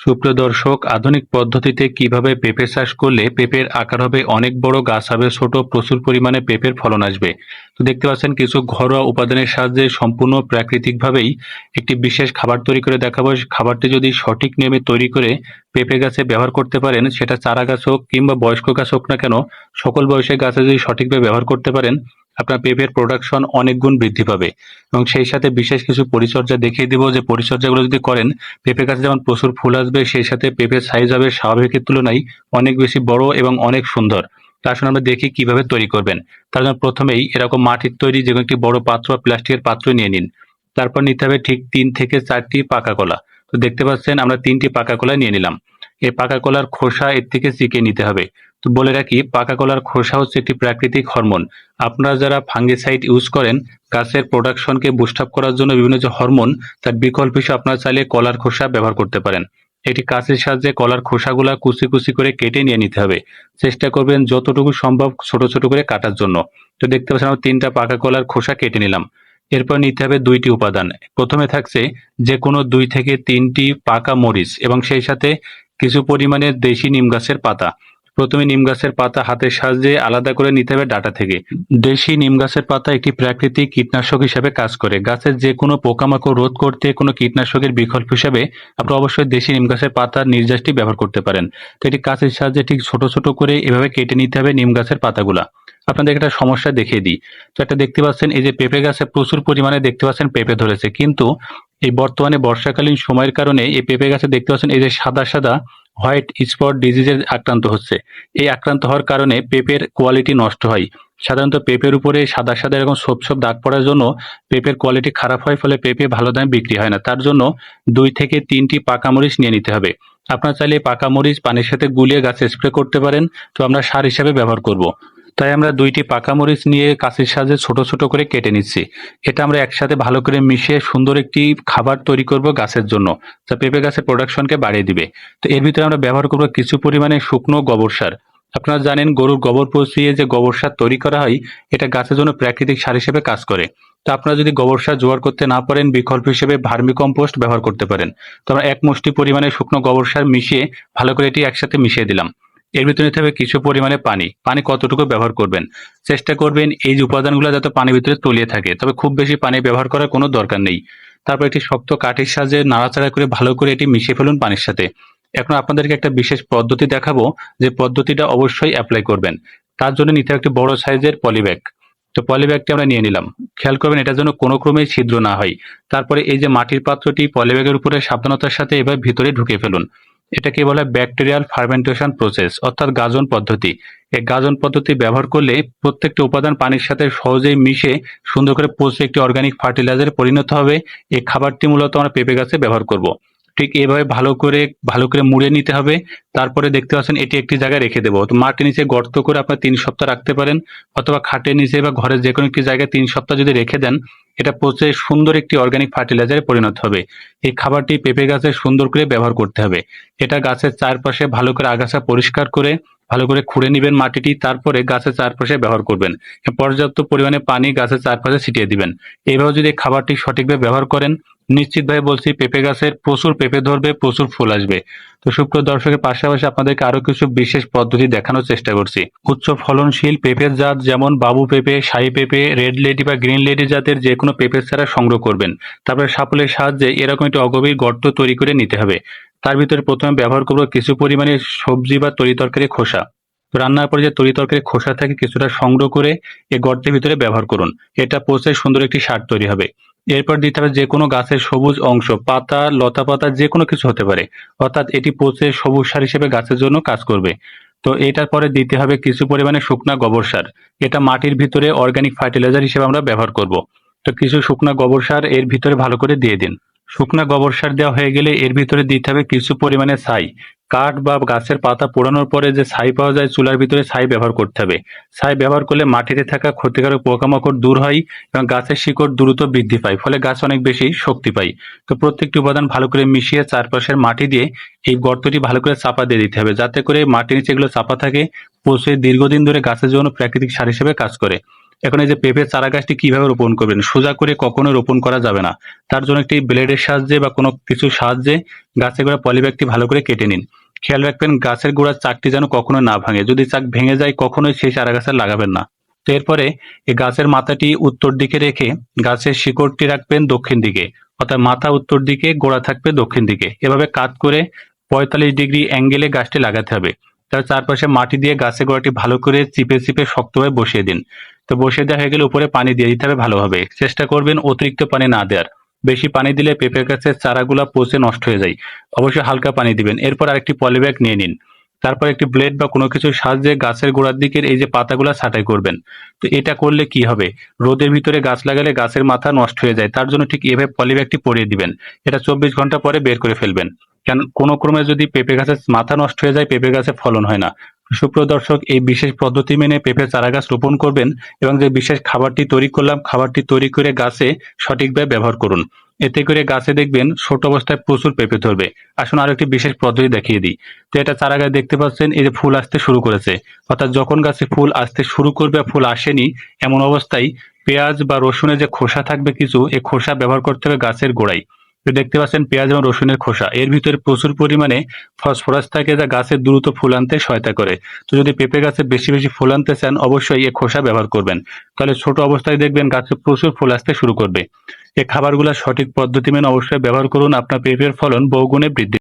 সুপ্রিয় দর্শক আধুনিক পদ্ধতিতে কীভাবে পেঁপে চাষ করলে পেঁপের আকার হবে অনেক বড় গাছ হবে ছোট, প্রচুর পরিমাণে পেঁপের ফলন আসবে। তো দেখতে পাচ্ছেন কিছু ঘরোয়া উপাদানের সাহায্যে সম্পূর্ণ প্রাকৃতিকভাবেই একটি বিশেষ খাবার তৈরি করে দেখাবো। খাবারটি যদি সঠিক নিয়মে তৈরি করে পেঁপে গাছে ব্যবহার করতে পারেন, সেটা চারা গাছ হোক কিংবা বয়স্ক গাছ হোক না কেন, সকল বয়সের গাছে যদি সঠিকভাবে ব্যবহার করতে পারেন আপনার পেঁপের প্রোডাকশন অনেক গুণ বৃদ্ধি পাবে। এবং সেই সাথে বিশেষ কিছু পরিচর্যা দেখিয়ে দিব যে পরিচর্যাগুলো যদি করেন পেঁপে গাছে যেমন প্রচুর ফুল আসবে, সেই সাথে পেঁপের সাইজ হবে স্বাভাবিকের তুলনায় অনেক বেশি বড় এবং অনেক সুন্দর। তা আসলে আমরা দেখি কীভাবে তৈরি করবেন। তার জন্য প্রথমেই এরকম মাটির তৈরি যে একটি বড় পাত্র বা প্লাস্টিকের পাত্র নিয়ে নিন। তারপর নিতে হবে ঠিক তিন থেকে চারটি পাকা কলা। তো দেখতে পাচ্ছেন আমরা তিনটি পাকা কলা নিয়ে নিলাম। এই পাকা কলার খোসা এর থেকে চিকে নিতে হবে। তো বলে রাখি, পাকা কলার খোসা হচ্ছে একটি প্রাকৃতিক হরমোন। আপনারা যারা ফাঙ্গিসাইড ইউজ করেন, গাছের প্রোডাকশনকে বুস্ট আপ করার জন্য বিভিন্ন যে হরমোন, তার বিকল্প হিসেবে আপনারা চাইলে কলার খোসা ব্যবহার করতে পারেন। এটি কাছের সাহায্যে কলার খোসাগুলা কুচি কুচি করে কেটে নিয়ে নিতে হবে। চেষ্টা করবেন যতটুকু সম্ভব ছোট ছোট করে কাটার জন্য। তো দেখতে পাচ্ছেন, আমরা তিনটা পাকা কলার খোসা কেটে নিলাম। এরপর নিতে হবে দুইটি উপাদান। প্রথমে থাকছে যে কোনো দুই থেকে তিনটি পাকা মরিচ এবং সেই সাথে কিছু পরিমাণে দেশি নিম গাছের পাতা। প্রথমে নিম গাছের পাতা হাতের সাহায্যে আলাদা করে নিতে হবে ডাটা থেকে। দেশি নিম গাছের পাতা একটি প্রাকৃতিক কীটনাশক হিসাবে কাজ করে। গাছের যে কোনো পোকামাকড় রোধ করতে কোনো কীটনাশকের বিকল্প হিসাবে আপনি অবশ্যই দেশি নিম গাছের পাতার নির্যাসটি ব্যবহার করতে পারেন। তো এটি কাছের সাহায্যে ঠিক ছোট ছোট করে এভাবে কেটে নিতে হবে নিম গাছের পাতাগুলা। আপনাদের একটা সমস্যা দেখিয়ে দিই। তো একটা দেখতে পাচ্ছেন, এই যে পেঁপে গাছে প্রচুর পরিমাণে দেখতে পাচ্ছেন পেঁপে ধরেছে। কিন্তু এই বর্তমানে বর্ষাকালীন সময়ের কারণে এই পেঁপে গাছে দেখতে পাচ্ছেন এই যে সাদা সাদা হোয়াইট স্পট ডিজিজের আক্রান্ত হচ্ছে। এই আক্রান্ত হওয়ার কারণে পেঁপের কোয়ালিটি নষ্ট হয়। সাধারণত পেঁপের উপরে সাদা সাদা এরকম ছোপ ছোপ দাগ পড়ার জন্য পেঁপের কোয়ালিটি খারাপ হয়, ফলে পেঁপে ভালো দামে বিক্রি হয় না। তার জন্য দুই থেকে তিনটি পাকা মরিচ নিয়ে নিতে হবে। আপনার চাইলে পাকা মরিচ, পানির সাথে গুলিয়ে গাছে স্প্রে করতে পারেন। তো আমরা সার হিসাবে ব্যবহার করব। তাই আমরা দুইটি পাকা মরিচ নিয়ে কাছের সাজে ছোট ছোট করে কেটে নিচ্ছি। এটা আমরা একসাথে ভালো করে মিশিয়ে সুন্দর একটি খাবার তৈরি করব গাছের জন্য। যা পেঁপে গাছের প্রোডাকশনকে বাড়িয়ে দিবে। তো এর ভিতরে আমরা ব্যবহার করব কিছু পরিমাণে শুকনো গোবর সার। আপনারা জানেন গরুর গোবর পচিয়ে যে গোবর সার তৈরি করা হয়, এটা গাছের জন্য প্রাকৃতিক সার হিসেবে কাজ করে। তো আপনারা যদি গোবর সার জোগাড় করতে না পারেন, বিকল্প হিসেবে ভার্মি কম্পোস্ট ব্যবহার করতে পারেন। তো আমরা এক মুষ্টি পরিমাণে শুকনো গোবর সার মিশিয়ে ভালো করে এটি একসাথে মিশিয়ে দিলাম। এর ভিতরে নিতে হবে কিছু পরিমাণে পানি। পানি কতটুকু ব্যবহার করবেন? চেষ্টা করবেন এই যে উপাদানগুলো যাতে পানির ভিতরে তলিয়ে থাকে, তবে খুব বেশি পানি ব্যবহার করার কোনো দরকার নেই। তারপর একটি শক্ত কাঠের সাহায্যে নাড়াচাড়া করে ভালো করে এটি মিশিয়ে ফেলুন পানির সাথে। এখন আপনাদেরকে একটা বিশেষ পদ্ধতি দেখাবো, যে পদ্ধতিটা অবশ্যই অ্যাপ্লাই করবেন। তার জন্য নিতে হবে একটি বড় সাইজের পলিব্যাগ তো পলিব্যাগটি আমরা নিয়ে নিলাম। খেয়াল করবেন এটার জন্য কোনো ক্রমেই ছিদ্র না হয়। তারপরে এই যে মাটির পাত্রটি পলিব্যাগের উপরে সাবধানতার সাথে এবার ভিতরে ঢুকে ফেলুন। এটাকে বলে ব্যাকটেরিয়াল ফার্মেন্টেশন প্রসেস অর্থাৎ গাজন পদ্ধতি এই গাজন পদ্ধতি ব্যবহার করলে প্রত্যেকটি উপাদান পানির সাথে সহজেই মিশে সুন্দর করে পচে একটি অর্গানিক ফার্টিলাইজারে পরিণত হবে এই খাবারটি মূলত আমরা পেঁপে গাছে ব্যবহার করব। ঠিক এভাবে ভালো করে ভালো করে মুড়ে নিতে হবে। তারপরে দেখতে পাচ্ছেন এটি একটি জায়গায় রেখে দেবো। তো মাটির নিচে গর্ত করে আপনার তিন সপ্তাহ রাখতে পারেন অথবা খাটের নিচে বা ঘরের যে কোনো একটি জায়গায় তিন সপ্তাহ যদি রেখে দেন, এটা পচে সুন্দর একটি অর্গানিক ফার্টিলাইজারে পরিণত হবে। এই খাবারটি পেঁপে গাছে সুন্দর করে ব্যবহার করতে হবে। এটা গাছের চারপাশে ভালো করে আগাছা পরিষ্কার করে ভালো করে খুঁড়ে নেবেন মাটিটি, তারপরে গাছের চারপাশে ব্যবহার করবেন। পর্যাপ্ত পরিমাণে পানি গাছের চারপাশে ছিটিয়ে দিবেন। এইভাবে যদি খাবারটি সঠিকভাবে ব্যবহার করেন, নিশ্চিতভাবে বলছি পেঁপে গাছের প্রচুর পেঁপে ধরবে, প্রচুর ফুল আসবে। তো সুপ্রিয় দর্শকের পাশাপাশি আপনাদেরকে আরও কিছু বিশেষ পদ্ধতি দেখানোর চেষ্টা করছি। উচ্চ ফলনশীল পেঁপের জাত যেমন বাবু পেঁপে, শাহী পেঁপে, রেড লেডি বা গ্রিন লেডি জাতের যে কোনো পেঁপের চারা সংগ্রহ করবেন। তারপরে সাপলের সাহায্যে এরকম একটি অগভীর গর্ত তৈরি করে নিতে হবে। তার ভিতরে প্রথমে ব্যবহার করব কিছু পরিমাণে সবজি বা তরি তরকারি খোসা। রান্নার পরে যে তরি তরকারি খোসা থাকে কিছুটা সংগ্রহ করে এই গর্তের ভিতরে ব্যবহার করুন। এটা পচে সুন্দর একটি সার তৈরি হবে। এরপর দিতে হবে যে কোনো গাছের সবুজ অংশ, পাতা, লতা পাতা, যে কোনো কিছু হতে পারে। অর্থাৎ এটি পচে সবুজ সার হিসেবে গাছের জন্য কাজ করবে। তো এটার পরে দিতে হবে কিছু পরিমাণে শুকনা গোবর সার। এটা মাটির ভিতরে অর্গানিক ফার্টিলাইজার হিসেবে আমরা ব্যবহার করব। তো কিছু শুকনা গোবর সার এর ভিতরে ভালো করে দিয়ে দিন। শুকনা গোবর সার দেওয়া হয়ে গেলে এর ভিতরে দিতে হবে কিছু পরিমাণে ছাই। কাঠ বা গাছের পাতা পোড়ানোর পরে যে ছাই পাওয়া যায়, চুলার ভিতরে ছাই ব্যবহার করতে হবে। ছাই ব্যবহার করলে মাটিতে থাকা ক্ষতিকারক পোকামাকড় দূর হয় এবং গাছের শিকড় দ্রুত বৃদ্ধি পায়, ফলে গাছ অনেক বেশি শক্তি পায়। তো প্রত্যেকটি উপাদান ভালো করে মিশিয়ে চারপাশের মাটি দিয়ে এই গর্তটি ভালো করে চাপা দিয়ে দিতে হবে, যাতে করে মাটির নিচে এগুলো চাপা থাকে, পচে দীর্ঘদিন ধরে গাছের জন্য প্রাকৃতিক সার হিসেবে কাজ করে। এখন এই যে পেঁপে চারা গাছটি কীভাবে রোপণ করবেন? সোজা করে কখনো রোপণ করা যাবে না। তার জন্য একটি ব্লেডের সাহায্যে বা কোনো কিছু সাহায্যে গাছের গোড়া পলিব্যাগটি ভালো করে কেটে নিন। খেয়াল রাখবেন, গাছের গোড়ার চাকটি যেন কখনো না ভাঙে। যদি চাক ভেঙে যায়, কখনোই সেই চারা গাছে লাগাবেন না। তো এরপরে এই গাছের মাথাটি উত্তর দিকে রেখে গাছের শিকড়টি রাখবেন দক্ষিণ দিকে। অর্থাৎ মাথা উত্তর দিকে, গোড়া থাকবে দক্ষিণ দিকে। এভাবে কাত করে পঁয়তাল্লিশ ডিগ্রি অ্যাঙ্গেলে গাছটি লাগাতে হবে। তার চারপাশে মাটি দিয়ে গাছের গোড়াটি ভালো করে চিপে চিপে শক্তভাবে বসিয়ে দিন। তো বসিয়ে দেওয়া হয়ে গেলে উপরে পানি দিয়ে দিতে হবে ভালোভাবে চেষ্টা করবেন অতিরিক্ত পানি না দেওয়ার। বেশি পানি দিলে পেঁপে গাছের চারাগুলা পচে নষ্ট হয়ে যায়। অবশ্যই হালকা পানি দিবেন। এরপর আরেকটি পলিব্যাগ নিয়ে নিন। তারপর একটি ব্লেড বা কোনো কিছুর সাহায্যে গাছের গোড়ার দিকের এই যে পাতাগুলো ছাঁটাই করবেন। তো এটা করলে কি হবে? রোদের ভিতরে গাছ লাগালে গাছের মাথা নষ্ট হয়ে যায়। তার জন্য ঠিক এভাবে পলিব্যাগটি পরিয়ে দিবেন। এটা চব্বিশ ঘণ্টা পরে বের করে ফেলবেন। কেন কোনো ক্রমে যদি পেঁপে গাছের মাথা নষ্ট হয়ে যায়, পেঁপে গাছে ফলন হয় না। সুপ্রিয় দর্শক, এই বিশেষ পদ্ধতি মেনে পেঁপে চারা গাছ রোপণ করবেন এবং যে বিশেষ খাবারটি তৈরি করলাম, খাবারটি তৈরি করে গাছে সঠিকভাবে ব্যবহার করুন। এতে করে গাছে দেখবেন ছোট অবস্থায় প্রচুর পেঁপে ধরবে। আসুন আরও একটি বিশেষ পদ্ধতি দেখিয়ে দিই। তো এটা চারা গাছ দেখতে পাচ্ছেন, এই যে ফুল আসতে শুরু করেছে। অর্থাৎ যখন গাছে ফুল আসতে শুরু করবে ফুল আসেনি, এমন অবস্থায় পেঁয়াজ বা রসুনের যে খোসা থাকবে কিছু এই খোসা ব্যবহার করতে হবে গাছের গোড়ায়। দেখতে পাচ্ছেন পেঁয়াজ এবং রসুনের খোসা। এর ভিতরে প্রচুর পরিমাণে ফসফরাস থাকে যা গাছের দ্রুত ফুল আনতে সহায়তা করে। তো যদি পেঁপে গাছে বেশি বেশি ফুল আনতে চান, অবশ্যই এ খোসা ব্যবহার করবেন। তাহলে ছোট অবস্থায় দেখবেন গাছে প্রচুর ফুল আসতে শুরু করবে। এই খাবারগুলো সঠিক পদ্ধতি মেনে অবশ্যই ব্যবহার করুন। আপনার পেঁপের ফলন বহুগুণে বৃদ্ধি